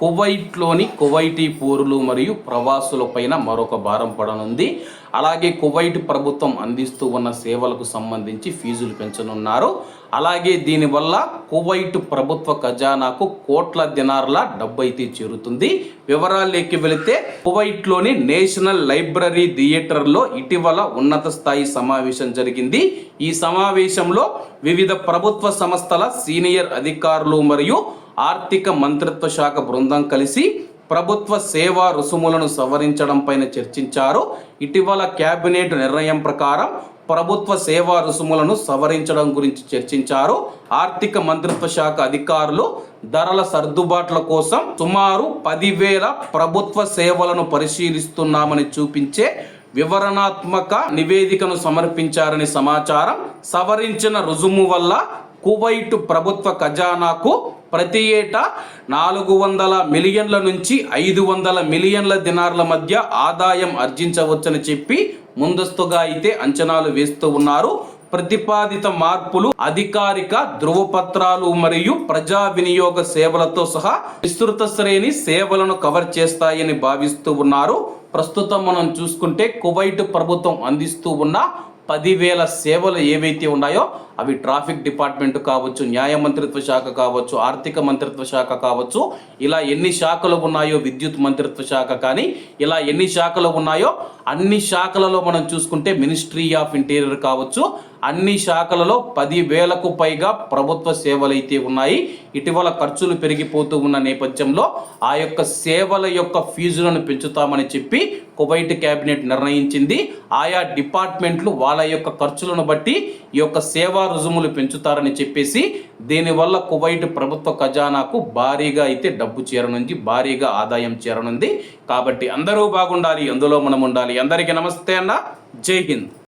కువైట్లోని Kuwaiti పౌరులు మరియు ప్రవాసులపైన మరొక భారం పడనుంది. అలాగే కువైట్ ప్రభుత్వం అందిస్తూ ఉన్న సేవలకు సంబంధించి ఫీజులు పెంచనున్నారు. అలాగే దీనివల్ల కువైట్ ప్రభుత్వ ఖజానాకు కోట్ల దినార్ల డబ్బు అయితే చేరుతుంది. వివరాల్లోకి వెళితే కువైట్లోని నేషనల్ లైబ్రరీ థియేటర్లో ఇటీవల ఉన్నత స్థాయి సమావేశం జరిగింది. ఈ సమావేశంలో వివిధ ప్రభుత్వ సంస్థల సీనియర్ అధికారులు మరియు ఆర్థిక మంత్రిత్వ శాఖ బృందం కలిసి ప్రభుత్వ సేవా రుసుములను సవరించడం పైన చర్చించారు. ఇటీవల కేబినెట్ నిర్ణయం ప్రకారం ప్రభుత్వ సేవా రుసుములను సవరించడం గురించి చర్చించారు. ఆర్థిక మంత్రిత్వ శాఖ అధికారులు ధరల సర్దుబాట్ల కోసం సుమారు పదివేల ప్రభుత్వ సేవలను పరిశీలిస్తున్నామని చూపించే వివరణాత్మక నివేదికను సమర్పించారని సమాచారం. సవరించిన రుజుము వల్ల కువైట్ ప్రభుత్వ ఖజానాకు ప్రతి ఏటా నాలుగు వందల మిలియన్ల నుంచి ఐదు వందల మిలియన్ల దినార్ల మధ్య ఆదాయం ఆర్జించవచ్చని చెప్పి ముందస్తుగా అయితే అంచనాలు వేస్తూ ఉన్నారు. ప్రతిపాదిత మార్పులు అధికారిక ధృవపత్రాలు మరియు ప్రజా వినియోగ సేవలతో సహా విస్తృత శ్రేణి సేవలను కవర్ చేస్తాయని భావిస్తూ ఉన్నారు. ప్రస్తుతం మనం చూసుకుంటే కువైట్ ప్రభుత్వం అందిస్తూ ఉన్న పదివేల సేవలు ఏవైతే ఉన్నాయో అవి ట్రాఫిక్ డిపార్ట్మెంట్ కావచ్చు న్యాయ మంత్రిత్వ శాఖ కావచ్చు ఆర్థిక మంత్రిత్వ శాఖ కావచ్చు ఇలా ఎన్ని శాఖలు ఉన్నాయో విద్యుత్ మంత్రిత్వ శాఖ కానీ ఇలా ఎన్ని శాఖలు ఉన్నాయో అన్ని శాఖలలో మనం చూసుకుంటే మినిస్ట్రీ ఆఫ్ ఇంటీరియర్ కావచ్చు అన్ని శాఖలలో పదివేలకు పైగా ప్రభుత్వ సేవలు అయితే ఉన్నాయి. ఇటీవల ఖర్చులు పెరిగిపోతూ ఉన్న నేపథ్యంలో ఆ యొక్క సేవల యొక్క ఫీజులను పెంచుతామని చెప్పి కువైట్ కేబినెట్ నిర్ణయించింది. ఆయా డిపార్ట్మెంట్లు వాళ్ళ యొక్క ఖర్చులను బట్టి ఈ యొక్క సేవా రుజుములు పెంచుతారని చెప్పేసి దీనివల్ల కువైట్ ప్రభుత్వ ఖజానాకు భారీగా అయితే డబ్బు చేరనుంది భారీగా ఆదాయం చేరనుంది. కాబట్టి అందరూ బాగుండాలి అందులో మనం ఉండాలి. అందరికీ నమస్తే అన్న. జై హింద్.